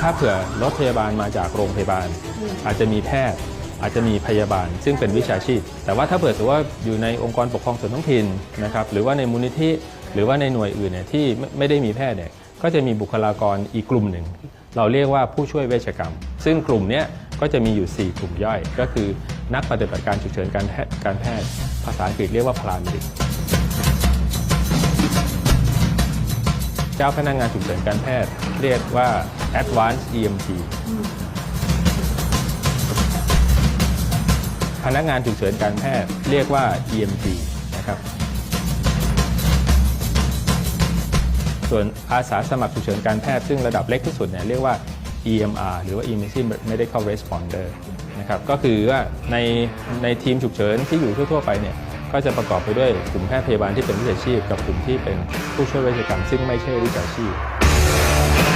ถ้าเผื่อรถพยาบาลมาจากโรงพยาบาล อาจจะมีแพทย์ อาจจะมีพยาบาล ซึ่งเป็นวิชาชีพ แต่ว่าถ้าเผื่อสมมุติว่าอยู่ในองค์กรปกครองส่วนท้องถิ่นนะครับหรือว่าในมูลนิธิหรือว่าในหน่วยอื่นเนี่ยที่ไม่ไม่ได้มีแพทย์เนี่ยก็จะมีบุคลากรอีกกลุ่มหนึ่ง เราเรียกว่าผู้ช่วยเวชกรรม ซึ่งกลุ่มเนี้ยก็จะมีอยู่ 4 กลุ่มย่อย ก็คือนักปฏิบัติการฉุกเฉินการแพทย์การแพทย์ภาษาอังกฤษเรียกว่าพลามิก เจ้าพนักงานฉุกเฉินการแพทย์ เรียกว่า Advanced EMT พนักงานฉุกเฉินการแพทย์เรียกว่า EMT นะครับส่วนอาสาสมัครฉุกเฉินการแพทย์ซึ่งระดับเล็กที่สุดเนี่ยเรียกว่า EMR หรือว่า Emergency Medical Responder นะครับก็คือว่าในในทีมฉุกเฉินที่อยู่ทั่วๆไปเนี่ย ก็จะประกอบไปด้วยกลุ่มแพทย์พยาบาลที่เป็นวิชาชีพ กับกลุ่มที่เป็นผู้ช่วยวิชกรรม ซึ่งไม่ใช่วิชาชีพ